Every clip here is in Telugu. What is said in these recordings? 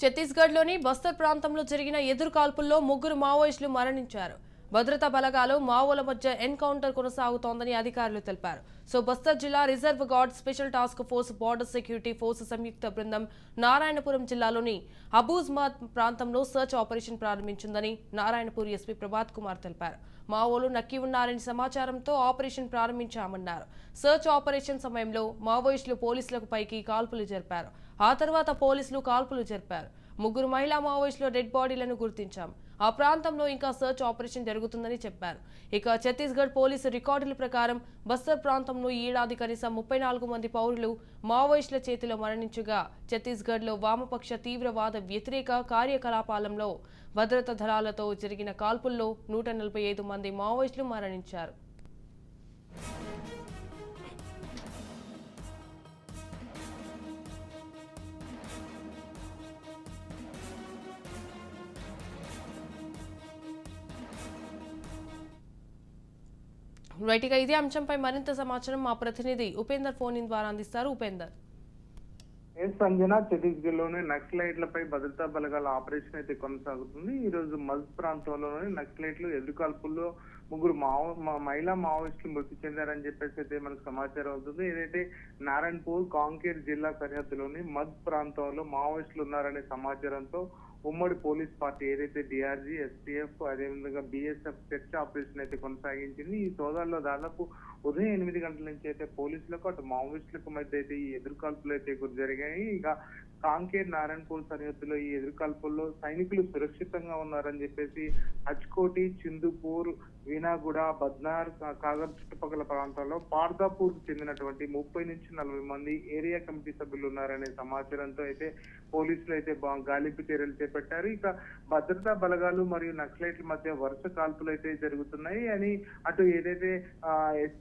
ఛత్తీస్గఢ్లోని బస్తర్ ప్రాంతంలో జరిగిన ఎదురు కాల్పుల్లో ముగ్గురు మావోయిస్టులు మరణించారు. భద్రతా బలగాలు మావోల మధ్య ఎన్కౌంటర్ కొనసాగుతోందని అధికారులు తెలిపారు. సో బస్తర్ జిల్లా reserve guard special task force border security force సంయుక్త బృందం నారాయణపురం జిల్లాలోని అబూజ్మాద్ ప్రాంతంలో సర్చ్ ఆపరేషన్ ప్రారంభించిందని నారాయణపూర్ ఎస్పీ ప్రభాత్ కుమార్ తెలిపారు. మావోలు నక్కి ఉన్నారని సమాచారంతో ఆపరేషన్ ప్రారంభించామన్నారు. సర్చ్ ఆపరేషన్ సమయంలో మావోయిస్టులు పోలీసులకు పైకి కాల్పులు జరిపారు. ఆ తర్వాత పోలీసులు కాల్పులు జరిపారు. ముగ్గురు మహిళా మావోయిస్టులు డెడ్ బాడీలను గుర్తించాం. ఆ ప్రాంతంలో ఇంకా సర్చ్ ఆపరేషన్ జరుగుతుందని చెప్పారు. ఇక ఛత్తీస్గఢ్ పోలీసు రికార్డుల ప్రకారం బస్తర్ ప్రాంతంలో ఈ ఏడాది కనీసం ముప్పై నాలుగు మంది పౌరులు మావోయిస్టుల చేతిలో మరణించగా ఛత్తీస్గఢ్లో వామపక్ష తీవ్రవాద వ్యతిరేక కార్యకలాపాలలో భద్రతా దళాలతో జరిగిన కాల్పుల్లో నూట నలభై ఐదు మంది మావోయిస్టులు మరణించారు. రైట్ ఇక ఇదే అంశంపై మరింత సమాచారం మా ప్రతినిధి ఉపేందర్ ఫోన్ ఇన్ ద్వారా అందిస్తారు. ఉపేందర్. ఎస్ ఛత్తీస్గఢ్లోని నక్సలైట్లపై భద్రతా బలగాల ఆపరేషన్ అయితే కొనసాగుతుంది. ఈ రోజు మజ్ ప్రాంతంలోని నక్సలైట్లు ఎదురుకాల్పుల్లో ముగ్గురు మావో మా- మహిళా మావోయిస్టులు మృతి చెందారని చెప్పేసి అయితే మనకు సమాచారం అవుతుంది. ఏదైతే నారాయణపూర్ కాంకేర్ జిల్లా సరిహద్దులోని మజ్ ప్రాంతంలో మావోయిస్టులు ఉన్నారనే సమాచారంతో ఉమ్మడి పోలీస్ పార్టీ ఏదైతే డిఆర్జీ ఎస్టీఎఫ్ అదేవిధంగా బిఎస్ఎఫ్ చర్చ ఆపరేషన్ అయితే కొనసాగించింది. ఈ సోదాల్లో దాదాపు ఉదయం ఎనిమిది గంటల నుంచి అయితే పోలీసులకు అటు మావోయిస్టులకు మధ్య అయితే ఈ ఎదురుకాల్పులు అయితే గురి జరిగాయి. ఇక కాంకేర్ నారాయణపూర్ సరిహద్దులో ఈ ఎదురుకాల్పుల్లో సైనికులు సురక్షితంగా ఉన్నారని చెప్పేసి హచ్కోటి చిందుపూర్ వీనాగూడ బద్నార్ కాగర్ చుట్టుపక్కల ప్రాంతాల్లో పార్దాపూర్కు చెందినటువంటి ముప్పై నుంచి నలభై మంది ఏరియా కమిటీ సభ్యులు ఉన్నారనే సమాచారంతో అయితే పోలీసులు అయితే గాలింపు చర్యలు చేపట్టారు. ఇక భద్రతా బలగాలు మరియు నక్సలైట్ల మధ్య వరుస కాల్పులు అయితే జరుగుతున్నాయి. అని అటు ఏదైతే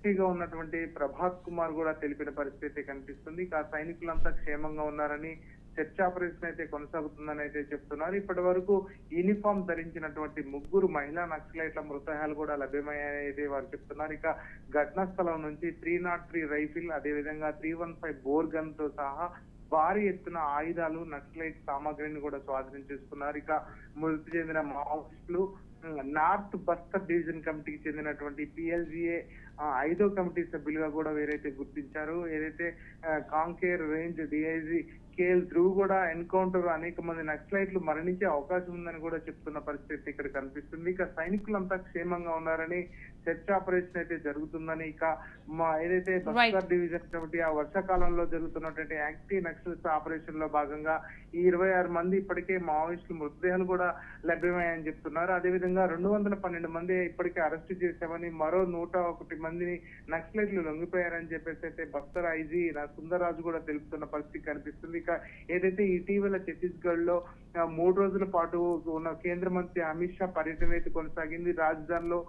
ఎస్పీగా ఉన్నటువంటి ప్రభాత్ కుమార్ కూడా తెలిపిన పరిస్థితి అయితే కనిపిస్తుంది. ఇక సైనికులంతా క్షేమంగా ఉన్నారని చర్చ ఆపరేషన్ అయితే కొనసాగుతుందని అయితే చెప్తున్నారు. ఇప్పటి వరకు యూనిఫామ్ ధరించినటువంటి ముగ్గురు మహిళా నక్సలైట్ల మృతదేహాలు కూడా లభ్యమయ్యాయని వారు చెప్తున్నారు. ఇక ఘటనా స్థలం నుంచి త్రీ నాట్ త్రీ రైఫిల్ అదేవిధంగా త్రీ వన్ ఫైవ్ బోర్ గన్తో సహా భారీ ఎత్తున ఆయుధాలు నక్సలైట్ సామాగ్రిని కూడా స్వాధీనం చేసుకున్నారు. ఇక మృతి చెందిన మావోయిస్టులు నార్త్ బస్తర్ డివిజన్ కమిటీకి చెందినటువంటి పిఎల్జిఏ ఐదో కమిటీ సభ్యులుగా కూడా వేరైతే గుర్తించారు. ఏదైతే Kanker range DIG KL Dhruv కూడా ఎన్కౌంటర్ అనేక మంది నక్సలైట్లు మరణించే అవకాశం ఉందని కూడా చెప్తున్న పరిస్థితి ఇక్కడ కనిపిస్తుంది. ఇక సైనికులంతా క్షేమంగా ఉన్నారని సెర్చ్ ఆపరేషన్ అయితే జరుగుతుందని ఇక మా ఏదైతే బస్తర్ డివిజన్ కమిటీ ఆ వర్షాకాలంలో జరుగుతున్నటువంటి యాక్టివ్ నక్సల్స్ ఆపరేషన్లో భాగంగా ఈ ఇరవై ఆరు మంది ఇప్పటికే మావోయిస్టుల మృతదేహాలు కూడా లభ్యమయ్యాయని చెప్తున్నారు. అదేవిధంగా రెండు వందల పన్నెండు మంది ఇప్పటికే అరెస్ట్ చేశామని మరో నూట ఒకటి మందిని నక్సలైట్లు లొంగిపోయారని చెప్పేసి అయితే బస్తర్ ఐజీ సుందరరాజు కూడా తెలుపుతున్న పరిస్థితి కనిపిస్తుంది. ఇక ఏదైతే ఇటీవల ఛత్తీస్గఢ్లో మూడు రోజుల పాటు ఉన్న కేంద్ర మంత్రి అమిత్ షా పర్యటన అయితే కొనసాగింది. రాజధానిలో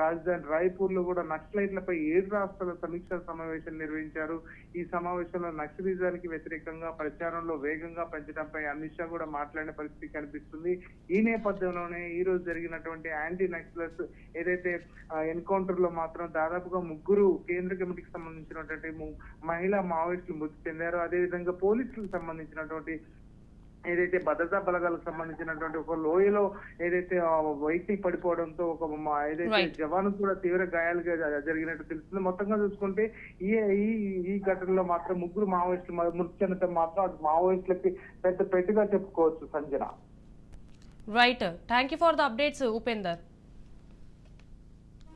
రాజధాని రాయ్పూర్లో కూడా నక్సలైట్లపై ఏడు రాష్ట్రాల సమీక్షా సమావేశం నిర్వహించారు. ఈ సమావేశంలో నక్సలిజానికి వ్యతిరేకంగా ప్రచారంలో వేగంగా పెంచడంపై అమిత్ షా కూడా మాట్లాడిన పరిస్థితి కనిపిస్తుంది. ఈ నేపథ్యంలోనే ఈ రోజు జరిగినటువంటి యాంటీ నక్సలర్స్ ఏదైతే ఎన్కౌంటర్లో మాత్రం దాదాపు దాదాపుగా ముగ్గురు కేంద్ర కమిటీకి సంబంధించినటువంటి మహిళా మావోయిస్టులు మృతి చెందారు. అదేవిధంగా పోలీసులకు సంబంధించినటువంటి ఏదైతే భద్రతా బలగాలకు సంబంధించినటువంటి ఒక లోయలో ఏదైతే వెహికల్ పడిపోవడంతో ఒక ఏదైతే. జవాను కూడా తీవ్ర గాయాలుగా జరిగినట్టు తెలుస్తుంది. మొత్తంగా చూసుకుంటే ఈ ఈ ఈ ఘటనలో మాత్రం ముగ్గురు మావోయిస్టులు మృతి చెందడం మాత్రం అటు మావోయిస్టులకి పెద్ద పెట్టుగా చెప్పుకోవచ్చు Sanjana. Right thank you for the updates Upender